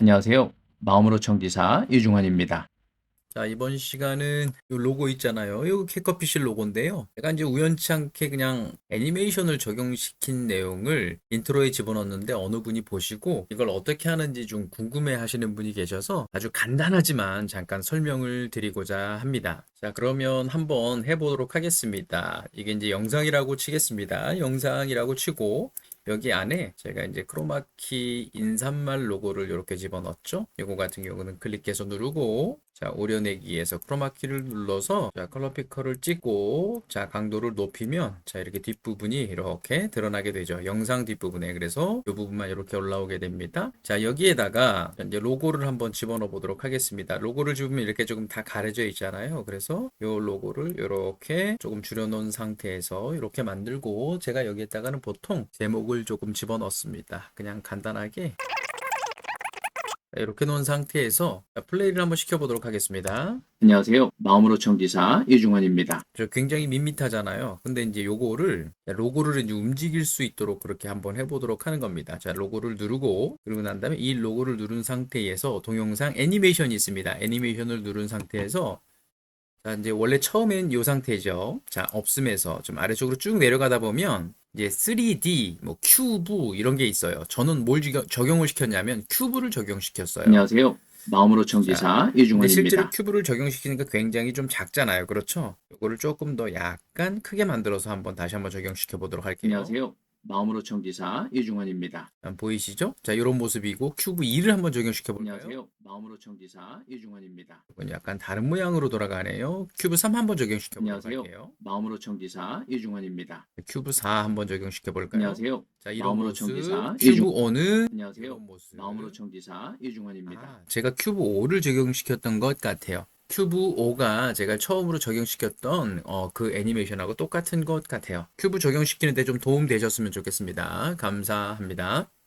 안녕하세요. 마음으로 청지사 이중환입니다. 자, 이번 시간은 요 로고 있잖아요. 이거 캐커피실 로고인데요. 제가 이제 우연치 않게 그냥 애니메이션을 적용시킨 내용을 인트로에 집어넣었는데 어느 분이 보시고 이걸 어떻게 하는지 좀 궁금해 하시는 분이 계셔서 아주 간단하지만 잠깐 설명을 드리고자 합니다. 자, 그러면 한번 해보도록 하겠습니다. 이게 이제 영상이라고 치겠습니다. 영상이라고 치고 여기 안에 제가 이제 크로마키 인사말 로고를 이렇게 집어넣었죠. 이거 같은 경우는 클릭해서 누르고 자 오려내기에서 크로마키를 눌러서 자 컬러 피커를 찍고 자 강도를 높이면 자 이렇게 뒷부분이 이렇게 드러나게 되죠. 영상 뒷부분에 그래서 이 부분만 이렇게 올라오게 됩니다. 자 여기에다가 이제 로고를 한번 집어넣어 보도록 하겠습니다. 로고를 집으면 이렇게 조금 다 가려져 있잖아요. 그래서 이 로고를 이렇게 조금 줄여놓은 상태에서 이렇게 만들고 제가 여기에다가는 보통 제목을 조금 집어넣습니다. 그냥 간단하게 이렇게 놓은 상태에서 자, 플레이를 한번 시켜보도록 하겠습니다. 안녕하세요. 마음으로 청지사 이중환입니다. 저 굉장히 밋밋하잖아요. 근데 이제 요거를 로고를 이제 움직일 수 있도록 그렇게 한번 해보도록 하는 겁니다. 자, 로고를 누르고 그리고 난 다음에 이 로고를 누른 상태에서 동영상 애니메이션이 있습니다. 애니메이션을 누른 상태에서 자, 이제 원래 처음엔 이 상태죠. 자, 없음에서 좀 아래쪽으로 쭉 내려가다 보면 이제 3D, 뭐 큐브 이런 게 있어요. 저는 뭘 적용- 적용을 시켰냐면 큐브를 적용시켰어요. 안녕하세요. 마음으로 청지사 근데 실제로. 큐브를 적용시키니까 굉장히 좀 작잖아요. 그렇죠? 이거를 조금 더 약간 크게 만들어서 한번 다시 한번 적용시켜 보도록 할게요. 안녕하세요. 마음으로 청지사 이중환입니다. 아, 보이시죠? 자, 이런 모습이고 큐브 2를 한번 적용시켜 볼까요? 안녕하세요. 마음으로 청지사 이중환입니다. 이건 약간 다른 모양으로 돌아가네요. 큐브 3 한번 적용시켜 안녕하세요. 할게요. 마음으로 청지사 이중환입니다. 큐브 4 한번 적용시켜 볼까요? 안녕하세요. 자, 이런 마음으로 모습. 청지사 큐브 이중- 5는 안녕하세요. 모습. 마음으로 청지사 이중환입니다. 아, 제가 큐브 5를 적용시켰던 것 같아요. 큐브 5가 제가 처음으로 적용시켰던 어, 그 애니메이션하고 똑같은 것 같아요. 큐브 적용시키는데 좀 도움 되셨으면 좋겠습니다. 감사합니다.